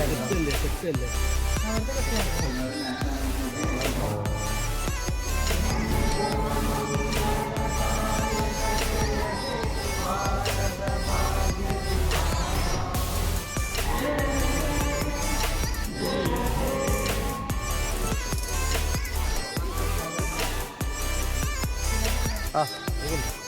കുട്ടിയല്ലേ അവിടുത്തെ കുട്ടിയാണ് ആ എല്ലാവരും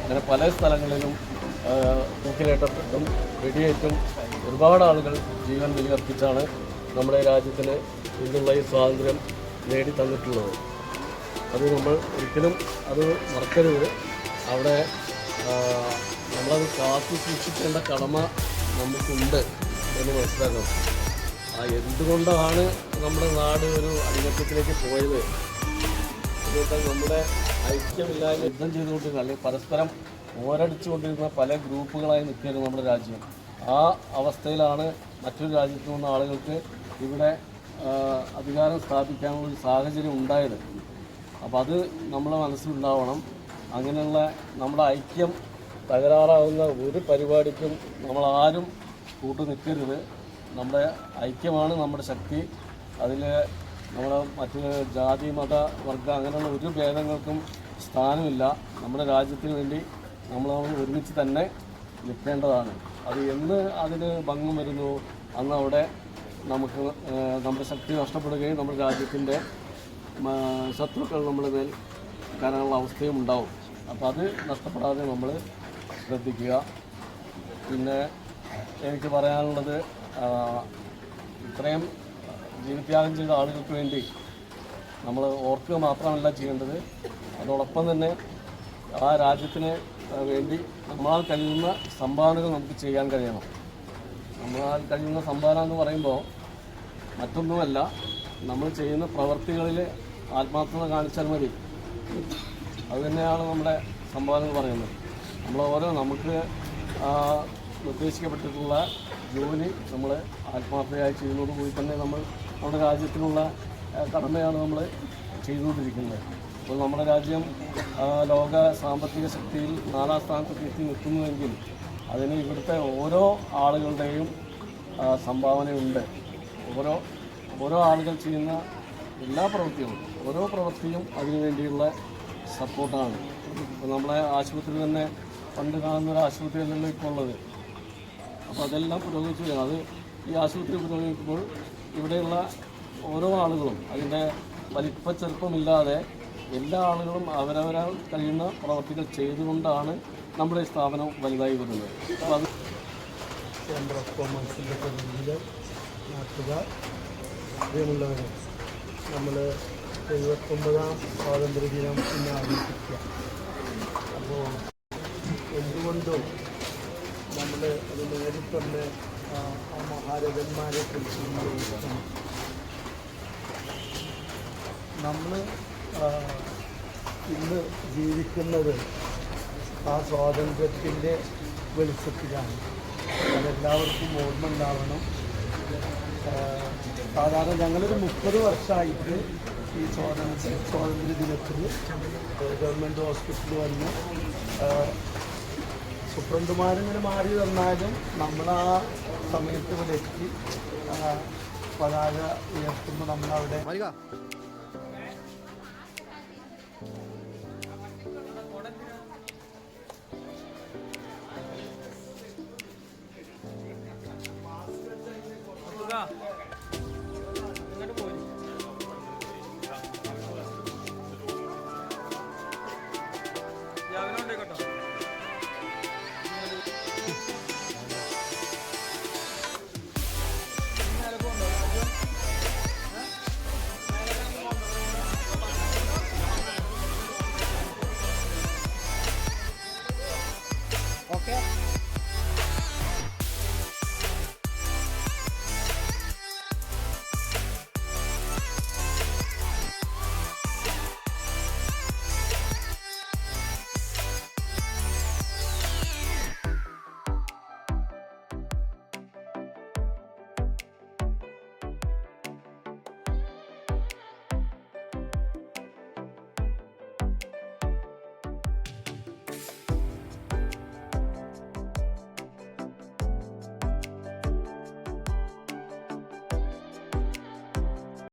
അങ്ങനെ പല സ്ഥലങ്ങളിലും തൂക്കിലേറ്റപ്പെട്ടും വെടിയേറ്റും ഒരുപാട് ആളുകൾ ജീവൻ വിലയർപ്പിച്ചാണ് നമ്മുടെ രാജ്യത്തിന് ഇന്നുള്ള ഈ സ്വാതന്ത്ര്യം നേടി തന്നിട്ടുള്ളത് അത് നമ്മൾ ഒരിക്കലും അത് മറക്കരുത്. അവിടെ നമ്മളത് കാത്തു സൂക്ഷിക്കേണ്ട കടമ നമുക്കുണ്ട് എന്ന് മനസ്സിലാക്കണം. ആ എന്തുകൊണ്ടാണ് നമ്മുടെ നാട് ഒരു അടിമത്തത്തിലേക്ക് പോയത്? അതുകൊണ്ട് നമ്മുടെ ഐക്യമില്ലായ്മ യുദ്ധം ചെയ്തുകൊണ്ടിരുന്ന അല്ലെങ്കിൽ പരസ്പരം പോരടിച്ചുകൊണ്ടിരുന്ന പല ഗ്രൂപ്പുകളായി നിൽക്കുകയായിരുന്നു നമ്മുടെ രാജ്യം. ആ അവസ്ഥയിലാണ് മറ്റൊരു രാജ്യത്തു നിന്ന ആളുകൾക്ക് ഇവിടെ അധികാരം സ്ഥാപിക്കാനുള്ള ഒരു സാഹചര്യം ഉണ്ടായത്. അപ്പോൾ അത് നമ്മളെ മനസ്സിലുണ്ടാവണം. അങ്ങനെയുള്ള നമ്മുടെ ഐക്യം തകരാറാവുന്ന ഒരു പരിപാടിക്കും നമ്മളാരും കൂട്ടു നിൽക്കരുത്. നമ്മുടെ ഐക്യമാണ് നമ്മുടെ ശക്തി. അതിൽ നമ്മുടെ മറ്റ് ജാതി മത വർഗ അങ്ങനെയുള്ള ഒരു ഭേദങ്ങൾക്കും സ്ഥാനമില്ല. നമ്മുടെ രാജ്യത്തിന് വേണ്ടി നമ്മൾ ഒരുമിച്ച് തന്നെ നിൽക്കേണ്ടതാണ്. അത് എന്ന് അതിന് ഭംഗം വരുന്നു അന്ന് അവിടെ നമുക്ക് നമ്മുടെ ശക്തി നഷ്ടപ്പെടുകയും നമ്മുടെ രാജ്യത്തിന്റെ ശത്രുക്കൾ നമ്മുടെ മേൽ കയറാനുള്ള അവസ്ഥയും ഉണ്ടാവും. അപ്പോൾ അത് നഷ്ടപ്പെടാതെ നമ്മൾ ശ്രദ്ധിക്കുക. പിന്നെ എനിക്ക് പറയാനുള്ളത് ഇത്രയും ജീവത്യാഗം ചെയ്ത ആളുകൾക്ക് വേണ്ടി നമ്മൾ ഓർക്കുക മാത്രമല്ല ചെയ്യേണ്ടത്. അതോടൊപ്പം തന്നെ ആ രാജ്യത്തിന് വേണ്ടി നമ്മളാൽ കഴിയുന്ന സംഭാവനകൾ നമുക്ക് ചെയ്യാൻ കഴിയണം. നമ്മളാൽ കഴിയുന്ന സംഭാവന എന്ന് പറയുമ്പോൾ മറ്റൊന്നുമല്ല നമ്മൾ ചെയ്യുന്ന പ്രവർത്തികളിൽ ആത്മാർത്ഥത കാണിച്ചാൽ മതി. അത് തന്നെയാണ് നമ്മുടെ സംഭാവന പറയുന്നത്. നമ്മൾ ഓരോ നമുക്ക് നിർദ്ദേശിക്കപ്പെട്ടിട്ടുള്ള ജോലി നമ്മൾ ആത്മാർത്ഥതയായി ചെയ്യുന്നതോടുകൂടി തന്നെ നമ്മൾ നമ്മുടെ രാജ്യത്തിനുള്ള കടമയാണ് നമ്മൾ ചെയ്തുകൊണ്ടിരിക്കുന്നത്. അപ്പോൾ നമ്മുടെ രാജ്യം ലോക സാമ്പത്തിക ശക്തിയിൽ നാലാം സ്ഥാനത്തേക്ക് എത്തി നിൽക്കുന്നുവെങ്കിൽ അതിന് ഇവിടുത്തെ ഓരോ ആളുകളുടെയും സംഭാവനയുണ്ട്. ഓരോ ഓരോ ആളുകൾ ചെയ്യുന്ന എല്ലാ പ്രവൃത്തിയും ഓരോ പ്രവൃത്തിയും അതിനു വേണ്ടിയുള്ള സപ്പോർട്ടാണ്. ഇപ്പോൾ നമ്മളെ ആശുപത്രി തന്നെ പണ്ട് കാണുന്ന ഒരു ആശുപത്രിയല്ലല്ലോ ഇപ്പോൾ ഉള്ളത്. അപ്പോൾ അതെല്ലാം പുരോഗമിച്ചു വരികയാണ് അത് ഈ ആശുപത്രി പുരോഗമിക്കുമ്പോൾ ഇവിടെയുള്ള ഓരോ ആളുകളും അതിന്റെ വലിപ്പ ചെറുപ്പമില്ലാതെ എല്ലാ ആളുകളും അവരവരാൽ കഴിയുന്ന പ്രവർത്തികൾ ചെയ്തുകൊണ്ടാണ് നമ്മുടെ സ്ഥാപനം വലുതായി വരുന്നത്. അപ്പോൾ അത് നമ്മൾ എഴുപത്തൊമ്പതാം സ്വാതന്ത്ര്യദിനം ഇന്ന് ആഘോഷിക്കുക. അപ്പോൾ എന്തുകൊണ്ടും നമ്മൾ അത് നേരിട്ടൊന്ന് ആ മഹാരഥന്മാരെ കുറിച്ച് നമ്മൾ ഇന്ന് ജീവിക്കുന്നത് ആ സ്വാതന്ത്ര്യത്തിന്റെ വെളിച്ചത്തിലാണ്. അതെല്ലാവർക്കും ഓർമ്മ ഉണ്ടാവണം സാധാരണ ഞങ്ങളൊരു മുപ്പത് വർഷമായിട്ട് ഈ സ്വാതന്ത്ര്യ സ്വാതന്ത്ര്യ ദിനത്തിൽ ഗവൺമെന്റ് ഹോസ്പിറ്റലിൽ വന്ന് സൂപ്രണ്ടുമാരിങ്ങനെ മാറി തന്നാലും നമ്മൾ ആ സമയത്ത് ഇവിടെ എത്തി പതാക ഉയർത്തുമ്പോൾ നമ്മളവിടെ. കൊടുക്കുക